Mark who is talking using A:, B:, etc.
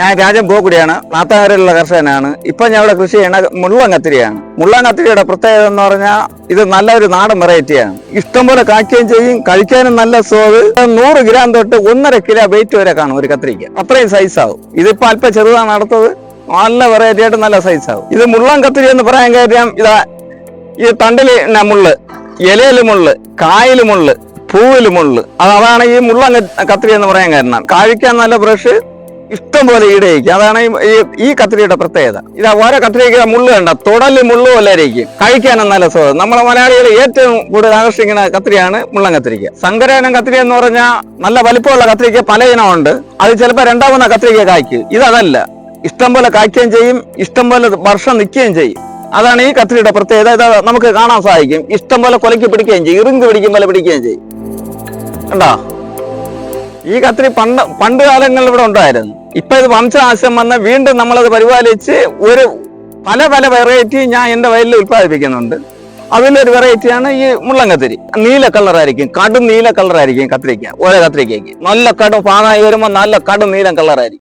A: ഞാൻ രാജൻ പോക്കുടിയാണ് നാത്താങ്കരയിലുള്ള കർഷകനാണ്. ഇപ്പൊ ഞാൻ ഇവിടെ കൃഷി ചെയ്യണ മുള്ളൻ കത്തിരിയാണ്. മുള്ളൻ കത്തിരിയുടെ പ്രത്യേകത എന്ന് പറഞ്ഞാൽ ഇത് നല്ലൊരു നാടൻ വെറൈറ്റിയാണ് ഇഷ്ടംപോലെ കാക്കുകയും ചെയ്യും കഴിക്കാനും നല്ല സ്വാദ്. നൂറ് ഗ്രാം തൊട്ട് ഒന്നര കിലോ വെയിറ്റ് വരെ കാണും ഒരു കത്തിരിക്ക്. അത്രയും സൈസ് ആവും. ഇതിപ്പോ അല്പം ചെറുതാണ് അടുത്തത്. നല്ല വെറൈറ്റി ആയിട്ട് നല്ല ആവും. ഇത് മുള്ളൻ കത്തിരി എന്ന് പറയാൻ കാര്യം ഇതാ ഈ തണ്ടിൽ മുള്ള്? ഇലയിൽ മുള്ള് കായലും മുള്ള് പൂവിൽ മുള്ള്. അതാണ് ഈ മുള്ളൻ കത്തിരി എന്ന് പറയാൻ കാരണം. കഴിക്കാൻ നല്ല ബ്രഷ് ഇഷ്ടം പോലെ ഈടയിരിക്കും അതാണ് ഈ- ഈ കത്രിയുടെ പ്രത്യേകത. ഇത് ഓരോ കത്തിരിക്ക മുള്ളു കണ്ട തുടൽ മുള്ളു പോലെ ഇരിക്കും. കഴിക്കാനും നല്ല സ്വാദം. നമ്മളെ മലയാളികൾ ഏറ്റവും കൂടുതൽ ആകർഷിക്കുന്ന കത്രിയാണ് മുള്ളൻ കത്തിരിക്ക സങ്കരനം കത്തിരി എന്ന് പറഞ്ഞാൽ നല്ല വലിപ്പമുള്ള കത്തിരിക്ക പല ഇനമുണ്ട്. അത് ചിലപ്പോൾ രണ്ടാമത്തെ കത്തിരിക്ക കായ്ക്കും. ഇതല്ല ഇഷ്ടം പോലെ കായ്ക്കുകയും ചെയ്യും ഇഷ്ടം പോലെ വർഷം നിൽക്കുകയും ചെയ്യും. അതാണ് ഈ കത്രിയുടെ പ്രത്യേകത. ഇത് നമുക്ക് കാണാൻ സാധിക്കും ഇഷ്ടം പോലെ കൊലക്കി പിടിക്കുകയും ചെയ്യും. ഇറുങ്ക് പിടിക്കും പോലെ പിടിക്കുകയും ചെയ്യും. കണ്ടോ? ഈ കത്തിരി പണ്ട് പണ്ട് കാലങ്ങളിൽ ഇവിടെ ഉണ്ടായിരുന്നു. ഇപ്പൊ ഇത് വംശനാശം വന്ന് വീണ്ടും നമ്മളത് പരിപാലിച്ച് ഒരു പല പല വെറൈറ്റി ഞാൻ എന്റെ വയലിൽ ഉത്പാദിപ്പിക്കുന്നുണ്ട് അതിലൊരു വെറൈറ്റിയാണ് ഈ മുള്ളങ്കത്തിരി. നീല കളറായിരിക്കും കടും നീല കളറായിരിക്കും കത്തിരിക്ക. ഓരോ കത്തിരിക്കയ്ക്ക്. നല്ല കടും പാങ്ങായി വരുമ്പോൾ നല്ല കടും നീല കളറായിരിക്കും